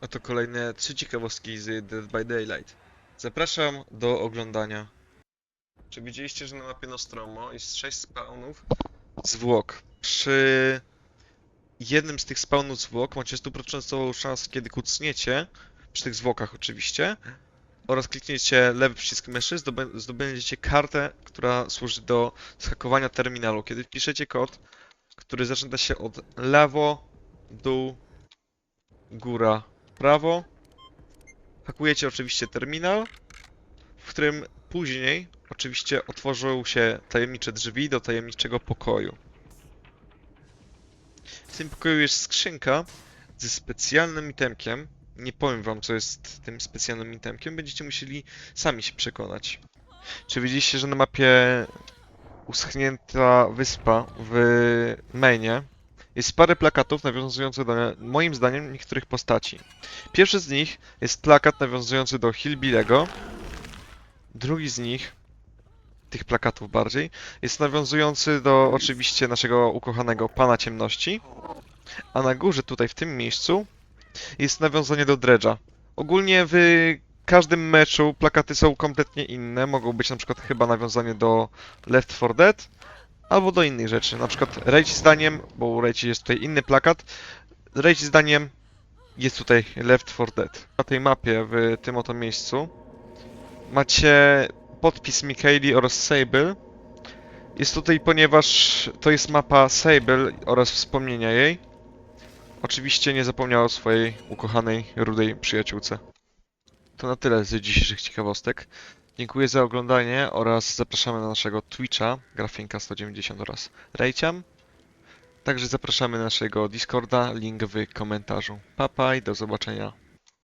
Oto kolejne trzy ciekawostki z Dead by Daylight. Zapraszam do oglądania. Czy widzieliście, że na mapie Nostromo jest 6 spawnów zwłok? Przy jednym z tych spawnów zwłok macie 100% szansę, kiedy kucniecie, przy tych zwłokach oczywiście, oraz klikniecie lewy przycisk myszy, zdobę- zdobędziecie kartę, która służy do zhakowania terminalu. Kiedy wpiszecie kod, który zaczyna się od lewo, dół, góra, prawo. Hakujecie oczywiście terminal, w którym później oczywiście otworzą się tajemnicze drzwi do tajemniczego pokoju. W tym pokoju jest skrzynka ze specjalnym itemkiem. Nie powiem wam, co jest tym specjalnym itemkiem, będziecie musieli sami się przekonać. Czy widzieliście, że na mapie uschnięta wyspa w mainie jest parę plakatów nawiązujących do, moim zdaniem, niektórych postaci. Pierwszy z nich jest plakat nawiązujący do Hillbilego. Drugi z nich, tych plakatów bardziej, jest nawiązujący do oczywiście naszego ukochanego Pana Ciemności. A na górze, tutaj w tym miejscu, jest nawiązanie do Dredge'a. Ogólnie w każdym meczu plakaty są kompletnie inne. Mogą być na przykład chyba nawiązanie do Left 4 Dead, albo do innych rzeczy. Na przykład Rage zdaniem, bo u Rage jest tutaj inny plakat. Rage zdaniem jest tutaj Left 4 Dead. Na tej mapie, w tym oto miejscu, macie podpis Mikaeli oraz Sable. Jest tutaj, ponieważ to jest mapa Sable oraz wspomnienia jej. Oczywiście nie zapomniała o swojej ukochanej, rudej przyjaciółce. To na tyle z dzisiejszych ciekawostek. Dziękuję za oglądanie oraz zapraszamy na naszego Twitcha, Grafinka 190 oraz Rejciam. Także zapraszamy na naszego Discorda, link w komentarzu. Pa, pa i do zobaczenia.